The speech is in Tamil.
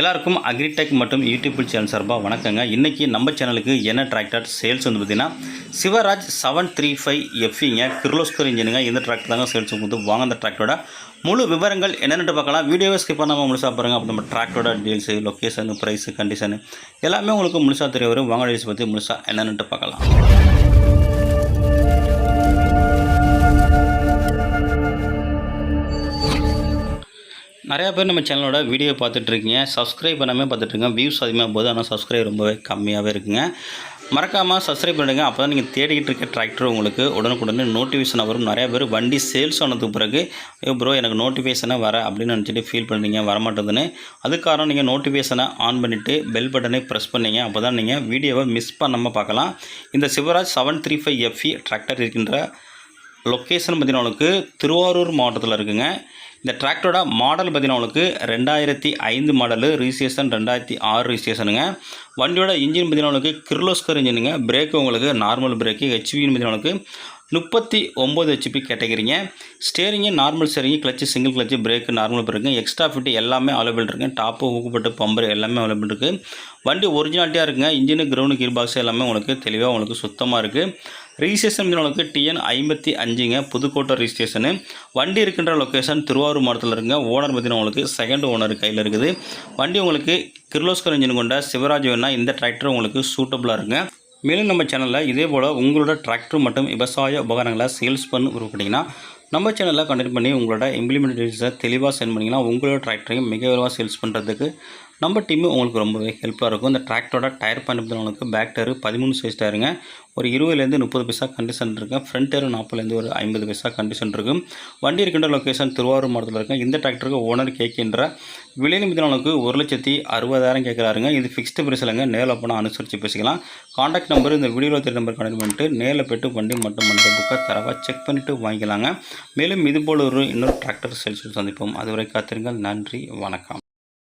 எல்லாருக்கும் அக்ரிடெக் மற்றும் யூடியூப் சேனல் சார்பாக வணக்கங்க. இன்றைக்கி நம்ம சேனலுக்கு என்ன டிராக்டர் சேல்ஸ் வந்து பார்த்திங்கன்னா சிவராஜ் செவன் த்ரீ ஃபைவ் எஃப்இங்க கிர்லோஸ்கர் இன்ஜினுங்க இந்த டிராக்டர் தாங்க சேல்ஸ் வந்து வாங்க அந்த டிராக்டரோட முழு விவரங்கள் என்னென்னு பார்க்கலாம். வீடியோவை ஸ்கிப் பண்ணாமல் முழுசாக பாருங்கள் அப்போ நம்ம டிராக்டரோட டீல்ஸு லொக்கேஷன் ப்ரைஸு கண்டிஷனு எல்லாமே உங்களுக்கு முழுசாக தெரிய வரும். வாங்க டீல்ஸ் பற்றி முழுசாக என்னென்னு பார்க்கலாம். நிறையா பேர் நம்ம சேனலோட வீடியோ பார்த்துட்ருக்கீங்க. சப்ஸ்கிரைப் பண்ணாமல் பார்த்துட்ருக்கேன் வியூஸ் அதிகமாக போகுது. ஆனால் சப்ஸ்கிரைப் ரொம்பவே கம்மியாகவே இருக்குங்க. மறக்காமல் சப்ஸ்கிரைப் பண்ணுங்க அப்போ தான் நீங்கள் தேடிக்கிட்டு இருக்க டிராக்டர் உங்களுக்கு உடனுக்குடனே நோட்டிஃபிகேஷன் வரும். நிறையா பேர் வண்டி சேல்ஸ் ஆனதுக்கு பிறகு ஐயோ ப்ரோ எனக்கு நோட்டிஃபிகேஷனை வர அப்படின்னு நினச்சிட்டு ஃபீல் பண்ணுறீங்க. வரமாட்டேதுன்னு. அது காரணம் நீங்கள் நோட்டிஃபிகேஷனை ஆன் பண்ணிவிட்டு பெல் பட்டனை ப்ரெஸ் பண்ணீங்க. அப்போ தான் நீங்கள் வீடியோவை மிஸ் பண்ணாமல் பார்க்கலாம். இந்த Swaraj seven three five FE tractor இருக்கின்ற லொக்கேஷன் பார்த்தீங்கன்னா உங்களுக்கு திருவாரூர் மாவட்டத்தில் இருக்குங்க. இந்த டிராக்டரோட மாடல் பார்த்தீங்கன்னா உங்களுக்கு ரெண்டாயிரத்தி ஐந்து மாடலு ரிஜிஸ்ட்ரேஷன் ரெண்டாயிரத்தி ஆறு ரிஜிஸ்ட்ரேஷனுங்க. வண்டியோட இன்ஜின் பார்த்தீங்கன்னா உங்களுக்கு கிர்லோஸ்கர் இன்ஜினுங்க. பிரேக்கு உங்களுக்கு நார்மல் பிரேக்கு ஹெச்வின்னு பார்த்தீங்கன்னா உங்களுக்கு முப்பத்தி ஒம்பது HP கேட்டகிரிங்க steering normal steering clutch single clutch brake normal brake extra fit எல்லாமே அவைலபிள் இருக்குங்க. டாப்பு ஊக்கப்பட்டு பம்பர் எல்லாமே அவைலபிள் இருக்குது வண்டி ஒரிஜினாலிட்டியாக இருக்குங்க. இன்ஜினு கிரவுண்டு கீர் பாக்ஸ் எல்லாமே உங்களுக்கு தெளிவாக உங்களுக்கு சுத்தமாக இருக்குது ரிஜிஸ்ட்ரேஷன் உங்களுக்கு டிஎன் ஐம்பத்தி அஞ்சுங்க. புதுக்கோட்டை ரிஜிஸ்ட்ரேஷனு வண்டி இருக்கின்ற லொக்கேஷன் திருவாரூர் மாவட்டத்தில் இருக்குங்க. ஓனர் பார்த்தீங்கன்னா உங்களுக்கு செகண்ட் ஓனர் கையில் இருக்குது. வண்டி உங்களுக்கு கிர்லோஸ்கர் இன்ஜின் கொண்ட சிவராஜ் வேணா இந்த டிராக்டர் உங்களுக்கு சூட்டபுளாக இருக்குங்க. மேலும் நம்ம சேனலில் இதே போல் உங்களோட டிராக்டர் மற்றும் விவசாய உபகரணங்களை சேல்ஸ் பண்ண விருப்பப்பட்டீங்கன்னா நம்ம சேனலில் கண்டெக்ட் பண்ணி உங்களோட இம்ப்ளிமெண்டேஷனை தெளிவாக சென்ட் பண்ணிங்கன்னா உங்களோட டிராக்டரையும் மிக விரைவாக சேல்ஸ் பண்ணுறதுக்கு நம்ம டீமு உங்களுக்கு ரொம்பவே ஹெல்ப்ஃபுல்லாக இருக்கும். இந்த டிராக்டரோட டயர் பண்ணி உங்களுக்கு பேக் டயர் பதிமூணு சைஸ் டயருங்க ஒரு இருபதுலேருந்து முப்பது பைசா கண்டிஷன் இருக்குது ஃப்ரண்ட் டயர் நாற்பதுலேருந்து ஒரு ஐம்பது பைசா கண்டிஷன் இருக்கும் வண்டி இருக்கின்ற லொக்கேஷன் திருவாரூர் மாவட்டத்தில் இருக்கு இந்த டிராக்டருக்கு ஓனர் கேட்கின்ற விலை நிமிடங்களுக்கு ஒரு லட்சத்தி அறுபதாயிரம் கேட்குறாருங்க. இது ஃபிக்ஸ்டு பிரைஸ்லங்க நேரில் போனால் அனுசரித்து பேசிக்கலாம். காண்டாக்ட் நம்பர் இந்த வீடியோவில் தெரிய நம்பர் கனெக்ட் பண்ணிட்டு நேரில் போய்ட்டு வண்டி மட்டும் மற்ற புக்கை தரவாக செக் பண்ணிவிட்டு வாங்கிக்கலாங்க. மேலும் இதுபோல் ஒரு இன்னொரு டிராக்டர் சேல்ஸ் சந்திப்போம். அதுவரை காத்திருங்கள். நன்றி. வணக்கம்.